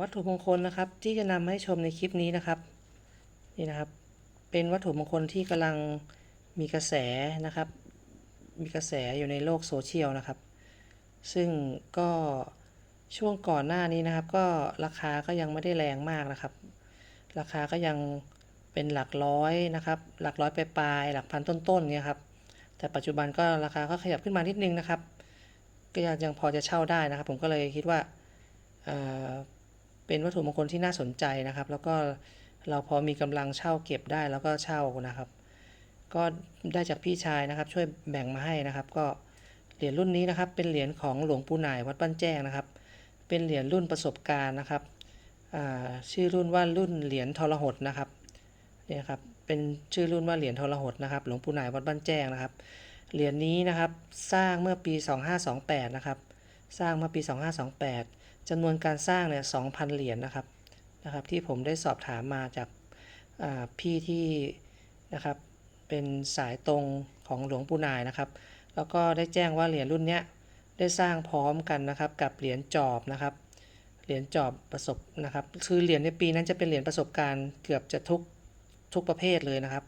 วัตถุมงคลนะครับ ที่จะนำมาให้ชมในคลิปนี้นะครับนี่นะครับเป็นวัตถุมงคลที่กำลังมีกระแสนะครับ มีกระแสอยู่ในโลกโซเชียลนะครับ ซึ่งก็ช่วงก่อนหน้านี้นะครับ ก็ราคาก็ยังไม่ได้แรงมากนะครับ ราคาก็ยังเป็นหลักร้อยนะครับ หลักร้อยปลายๆหลักพันต้นๆเนี่ยครับ แต่ปัจจุบันก็ราคาก็ขยับขึ้นมานิดนึงนะครับ ก็ยังพอจะเช่าได้นะครับ ผมก็เลยคิดว่า เป็นวัตถุมงคลที่น่าสนใจนะครับ แล้วก็เราพอมีกำลังเช่าเก็บได้แล้วก็เช่านะครับ ก็ได้จากพี่ชายนะครับ ช่วยแบ่งมาให้นะครับ ก็เหรียญรุ่นนี้นะครับ เป็นเหรียญของหลวงปู่หน่ายวัดบ้านแจ้งนะครับ เป็นเหรียญรุ่นประสบการณ์นะครับชื่อรุ่นว่ารุ่นเหรียญทรหดนะครับเนี่ยครับเป็นชื่อรุ่นว่าเหรียญทรหดนะครับ หลวงปู่หน่ายวัดบ้านแจ้งนะครับเหรียญนี้นะครับสร้างเมื่อปี 2528 นะครับ สร้างเมื่อปี 2528 จำนวนการสร้างเนี่ย2,000เหรียญนะครับนะครับ ที่ผมได้สอบถามมาจากพี่ที่นะครับเป็นสายตรงของหลวงปู่นายนะครับ แล้วก็ได้แจ้งว่าเหรียญรุ่นเนี้ยได้สร้างพร้อมกันนะครับ กับเหรียญจอบนะครับเหรียญจอบประสบนะครับคือเหรียญในปีนั้นจะเป็นเหรียญประสบการณ์เกือบจะทุกทุกประเภทเลยนะครับ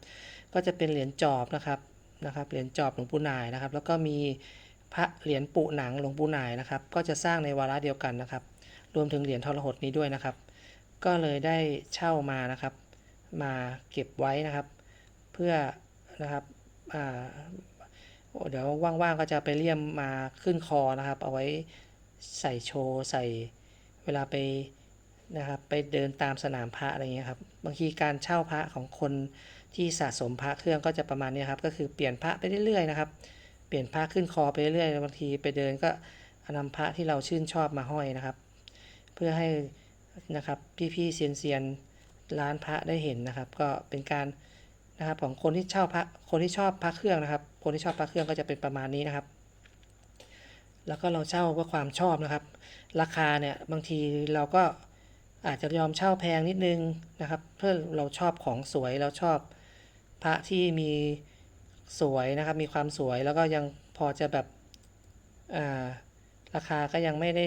ก็จะเป็นเหรียญจอบนะครับนะครับเหรียญจอบหลวงปู่นายนะครับ แล้วก็มี พระเหรียญปุหนังหลวงปู่นายนะครับ ก็จะสร้างในวาระเดียวกันนะครับ รวมถึงเหรียญทรหดนี้ด้วยนะครับ ก็เลยได้เช่ามานะครับ มาเก็บไว้นะครับ เพื่อนะครับเดี๋ยวว่างๆก็จะไปเลี่ยมมาขึ้นคอนะครับ เอาไว้ใส่โชว์ใส่เวลาไปนะครับไปเดินตามสนามพระอะไรเงี้ยครับบางทีการเช่าพระของคนที่สะสมพระเครื่องก็จะประมาณนี้ครับ ก็คือเปลี่ยนพระไปเรื่อยๆนะครับ เปลี่ยนพระขึ้นคอไปเรื่อยๆบางทีไปเดินก็นำพระที่เราชื่นชอบมาห้อยนะครับ เพื่อให้นะครับพี่ๆเซียนๆร้านพระได้เห็นนะครับ ก็เป็นการนะครับของคนที่เช่าพระคนที่ชอบพระเครื่องนะครับ คนที่ชอบพระเครื่องก็จะเป็นประมาณนี้นะครับ แล้วก็เราเช่าเพื่อความชอบนะครับ ราคาเนี่ยบางทีเราก็อาจจะยอมเช่าแพงนิดนึงนะครับ เพื่อเราชอบของสวยเราชอบพระที่มี สวยนะครับ มีความสวยแล้วก็ยังพอจะแบบอ่าราคาก็ยังไม่ได้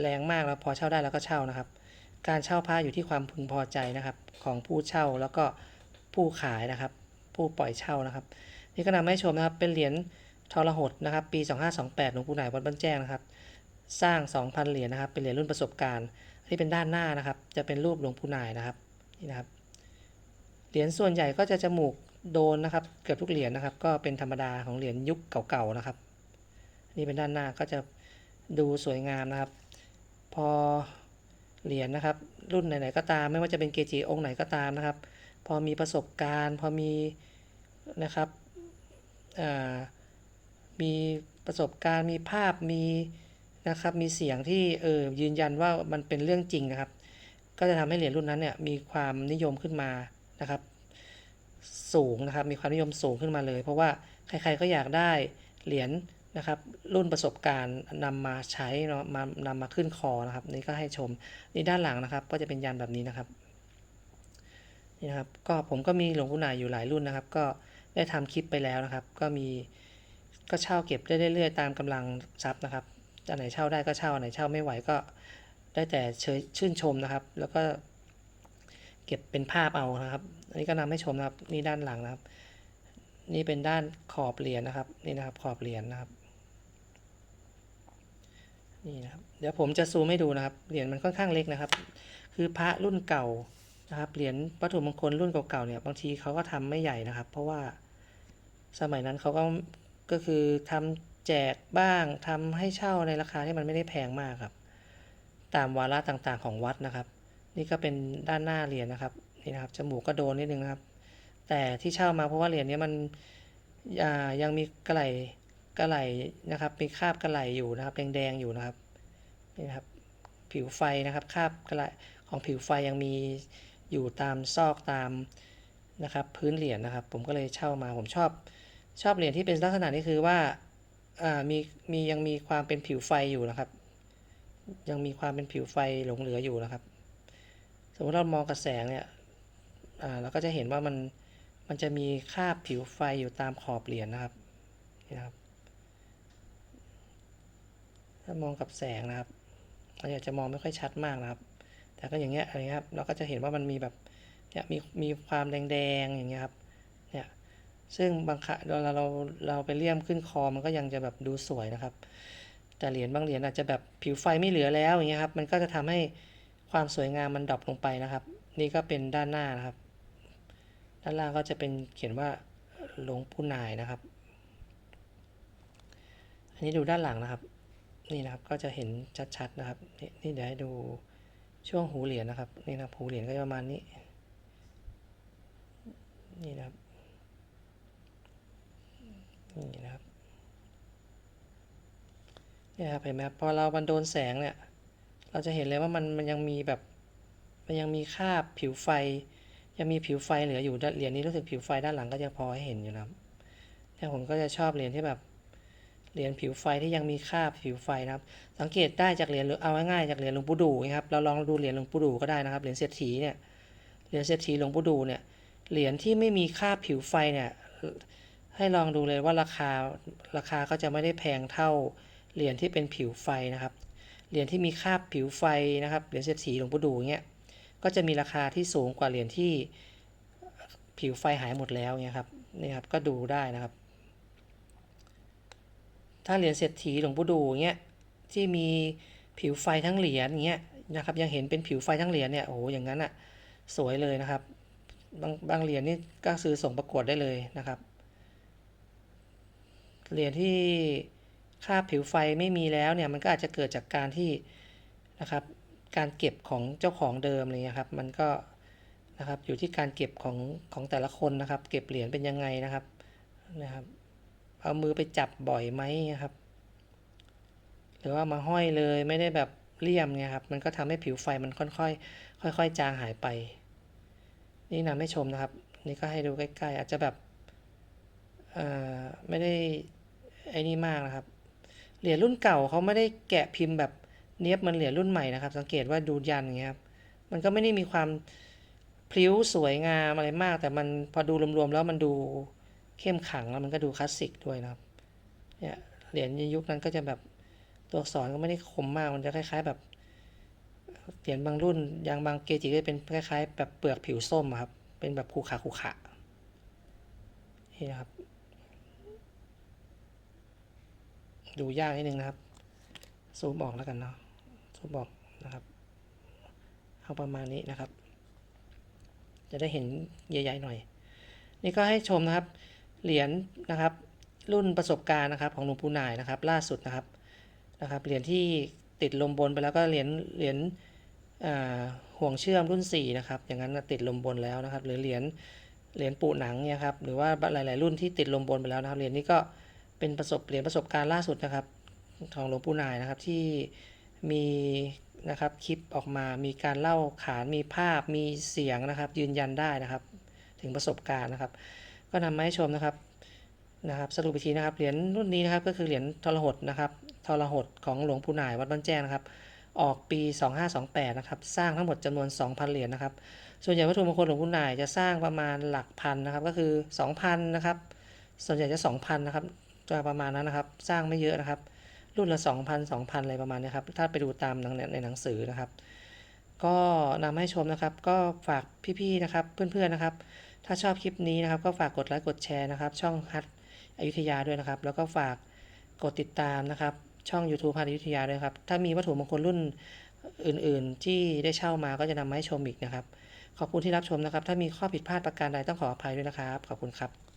แรงมากแล้วพอเช่าได้แล้วก็เช่านะครับ การเช่าพระอยู่ที่ความพึงพอใจนะครับ ของผู้เช่าแล้วก็ผู้ขายนะครับ ผู้ปล่อยเช่านะครับ นี่ก็นำมาให้ชมนะครับเป็นเหรียญทรหดนะครับ ปี 2528หลวงปู่หนายวัดบ้านแจ้งนะครับ สร้าง 2,000 เหรียญนะครับ เป็นเหรียญรุ่นประสบการณ์อันนี้เป็นด้านหน้านะครับ จะเป็นรูปหลวงปู่หนายนะครับนี่นะครับเหรียญส่วนใหญ่ก็จะจมูก โดนนะครับ เกือบทุกเหรียญนะครับ ก็เป็นธรรมดาของเหรียญยุคเก่าๆนะครับ นี่เป็นด้านหน้าก็จะดูสวยงามนะครับ พอเหรียญนะครับ รุ่นไหนๆก็ตาม ไม่ว่าจะเป็นเกจิองค์ไหนก็ตามนะครับ พอมีประสบการณ์ พอมีนะครับมีประสบการณ์มีภาพมีนะครับมีเสียงที่เออยืนยันว่ามันเป็นเรื่องจริงนะครับ ก็จะทำให้เหรียญรุ่นนั้นเนี่ยมีความนิยมขึ้นมานะครับ สูงนะครับ มีความนิยมสูงขึ้นมาเลย เพราะว่าใครๆก็อยากได้เหรียญนะครับ รุ่นประสบการณ์นำมาใช้เนาะมานำมาขึ้นคอนะครับ นี่ก็ให้ชมนี่ด้านหลังนะครับ ก็จะเป็นยันแบบนี้นะครับนี่นะครับ ก็ผมก็มีหลวงปู่นายอยู่หลายรุ่นนะครับ ก็ได้ทำคลิปไปแล้วนะครับ ก็มีก็เช่าเก็บได้เรื่อยๆตามกำลังทรัพย์นะครับอันไหนเช่าได้ก็เช่าอันไหนเช่าไม่ไหวก็ได้แต่เชยชื่นชมนะครับ แล้วก็ เก็บเป็นภาพเอานะครับ อันนี้ก็นำให้ชมนะครับนี่ด้านหลังนะครับ นี่เป็นด้านขอบเหรียญนะครับนี่นะครับขอบเหรียญนะครับนี่นะครับเดี๋ยวผมจะซูมให้ดูนะครับเหรียญมันค่อนข้างเล็กนะครับ คือพระรุ่นเก่านะครับเหรียญวัตถุมงคลรุ่นเก่าๆเนี่ยบางทีเขาก็ทำไม่ใหญ่นะครับ เพราะว่าสมัยนั้นเขาก็ก็คือทำแจกบ้างทำให้เช่าในราคาที่มันไม่ได้แพงมากครับ ตามวาระต่างๆของวัดนะครับ นี่ก็เป็นด้านหน้าเหรียญนะครับนี่นะครับจมูกก็โดนนิดนึงนะครับ แต่ที่เช่ามาเพราะว่าเหรียญนี้มันยังมีกระไหลกระไหลนะครับ มีคราบกระไหลอยู่นะครับแดงๆอยู่นะครับนี่นะครับผิวไฟนะครับคราบกระไหลของผิวไฟยังมีอยู่ตามซอกตามนะครับพื้นเหรียญนะครับ ผมก็เลยเช่ามาผมชอบชอบเหรียญที่เป็นลักษณะนี้คือว่ามีมียังมีความเป็นผิวไฟอยู่นะครับ ยังมีความเป็นผิวไฟหลงเหลืออยู่นะครับ มมติเรามองกระแสงเนี่ยเราก็จะเห็นว่ามันมันจะมีคราบผิวไฟอยู่ตามขอบเหรียญนะครับนี่นะครับ ถ้ามองกับแสงนะครับเราอาจจะมองไม่ค่อยชัดมากนะครับ แต่ก็อย่างเงี้ยอะไรครับ เราก็จะเห็นว่ามันมีแบบเนี่ยมีมีความแดงๆอย่างเงี้ยครับเนี่ยซึ่งบางครั้งเราเราเราไปเลี่ยมขึ้นคอมันก็ยังจะแบบดูสวยนะครับ แต่เหรียญบางเหรียญอาจจะแบบผิวไฟไม่เหลือแล้วอย่างเงี้ยครับ มันก็จะทำให้ ความสวยงามมันดรอปลงไปนะครับ นี่ก็เป็นด้านหน้านะครับ ด้านล่างก็จะเป็นเขียนว่าหลวงปู่นายนะครับ อันนี้ดูด้านหลังนะครับ นี่นะครับก็จะเห็นชัดๆนะครับนี่นี่เดี๋ยวให้ดูช่วงหูเหรียญนะครับนี่นะหูเหรียญก็จะประมาณนี้นี่นะครับนี่นะครับเนี่ครับเห็นไหมครับพอเรามันโดนแสงเนี่ย เราจะเห็นเลยว่ามันมันยังมีแบบมันยังมีคราบผิวไฟ ยังมีผิวไฟเหลืออยู่ด้านเหรียญนี้รู้สึกผิวไฟด้านหลังก็จะพอให้เห็นอยู่นะครับแต่ผมก็จะชอบเหรียญที่แบบเหรียญผิวไฟที่ยังมีคราบผิวไฟนะครับ สังเกตได้จากเหรียญหรือเอาง่ายๆจากเหรียญหลวงปู่ดูนะครับเราลองดูเหรียญหลวงปู่ดูก็ได้นะครับเหรียญเศรษฐีเนี่ยเหรียญเศรษฐีหลวงปู่ดูเนี่ยเหรียญที่ไม่มีคราบผิวไฟเนี่ยให้ลองดูเลยว่าราคาราคาก็จะไม่ได้แพงเท่าเหรียญที่เป็นผิวไฟนะครับ เหรียญที่มีคราบผิวไฟนะครับ เหรียญเศรษฐีหลวงปู่ดูเงี้ย ก็จะมีราคาที่สูงกว่าเหรียญที่ผิวไฟหายหมดแล้วเนี่ยครับ นี่ครับ ก็ดูได้นะครับ ถ้าเหรียญเศรษฐีหลวงปู่ดูเงี้ย ที่มีผิวไฟทั้งเหรียญเงี้ยนะครับ ยังเห็นเป็นผิวไฟทั้งเหรียญเนี่ย โอ้โห อย่างนั้นอะ สวยเลยนะครับ บางบางเหรียญนี่ก็ซื้อส่งประกวดได้เลยนะครับ เหรียญที่ คราบผิวไฟไม่มีแล้วเนี่ยมันก็อาจจะเกิดจากการที่นะครับการเก็บของเจ้าของเดิมเงี้ยครับ มันก็นะครับอยู่ที่การเก็บของของแต่ละคนนะครับ เก็บเหรียญเป็นยังไงนะครับนะครับ เอามือไปจับบ่อยไหมนะครับ หรือว่ามาห้อยเลยไม่ได้แบบเลี่ยมเนี่ยครับ มันก็ทำให้ผิวไฟมันค่อยๆค่อย ๆ จางหายไป นี่นำให้ชมนะครับ นี่ก็ให้ดูใกล้ๆ อาจจะแบบไม่ได้ไอ้นี่มากนะครับ เหรียญรุ่นเก่าเขาไม่ได้แกะพิมพ์แบบเนี้ยบมันเหรียญรุ่นใหม่นะครับ สังเกตว่าดูยันอย่างเงี้ยครับมันก็ไม่ได้มีความพลิ้วสวยงามอะไรมาก แต่มันพอดูรวมๆแล้วมันดูเข้มขังแล้วมันก็ดูคลาสสิกด้วยนะครับเนี่ยเหรียญยุคนั้นก็จะแบบตัวอักษรก็ไม่ได้คมมากมันจะคล้ายๆแบบเหรียญบางรุ่นอย่างบางเกจิก็เป็นคล้ายๆ แบบเปลือกผิวส้มครับเป็นแบบคูขาคูขานี่นะครับ ดูยากนิดนึงนะครับ ซูมออกแล้วกันเนาะ ซูมออกนะครับ เอาประมาณนี้นะครับ จะได้เห็นใหญ่ๆหน่อย นี่ก็ให้ชมนะครับ เหรียญนะครับ รุ่นประสบการณ์นะครับของหลวงปู่นายนะครับ ล่าสุดนะครับ นะครับ เหรียญที่ติดลมบนไปแล้วก็เหรียญ เหรียญห่วงเชื่อมรุ่น 4 นะครับ อย่างนั้นติดลมบนแล้วนะครับ หรือเหรียญ เหรียญปูหนังเนี่ยครับ หรือว่าหลาย ๆ รุ่นที่ติดลมบนไปแล้วนะครับ เหรียญนี้ก็ เป็นประสบเหรียญประสบการณ์ล่าสุดนะครับ ของหลวงปู่นายนะครับที่มีนะครับคลิปออกมามีการเล่าขานมีภาพมีเสียงนะครับ ยืนยันได้นะครับ ถึงประสบการณ์นะครับ ก็นำมาให้ชมนะครับนะครับสรุปอีกทีนะครับเหรียญรุ่นนี้นะครับก็คือเหรียญทรหดนะครับทรหดของหลวงปู่นายวัดบ้านแจ้งนะครับ ออกปี 2528นะครับสร้างทั้งหมดจำนวน 2,000 เหรียญนะครับ ส่วนใหญ่วัตถุมงคลหลวงปู่นายจะสร้างประมาณหลักพันนะครับก็คือ 2,000นะครับส่วนใหญ่จะ 2,000นะครับ จะประมาณนั้นนะครับ สร้างไม่เยอะนะครับ รุ่นละ 2,000 2,000 อะไรประมาณนี้ครับ ถ้าไปดูตามในหนังสือนะครับ ก็นำให้ชมนะครับ ก็ฝากพี่ๆนะครับ เพื่อนๆนะครับ ถ้าชอบคลิปนี้นะครับ ก็ฝากกดไลค์กดแชร์นะครับ ช่องฮัทอยุธยาด้วยนะครับ แล้วก็ฝากกดติดตามนะครับ ช่อง YouTube ฮัทอยุธยาด้วยครับ ถ้ามีวัตถุมงคลรุ่นอื่นๆ ที่ได้เช่ามาก็จะนำมาให้ชมอีกนะครับ ขอบคุณที่รับชมนะครับ ถ้ามีข้อผิดพลาดประการใดต้องขออภัยด้วยนะครับ ขอบคุณครับ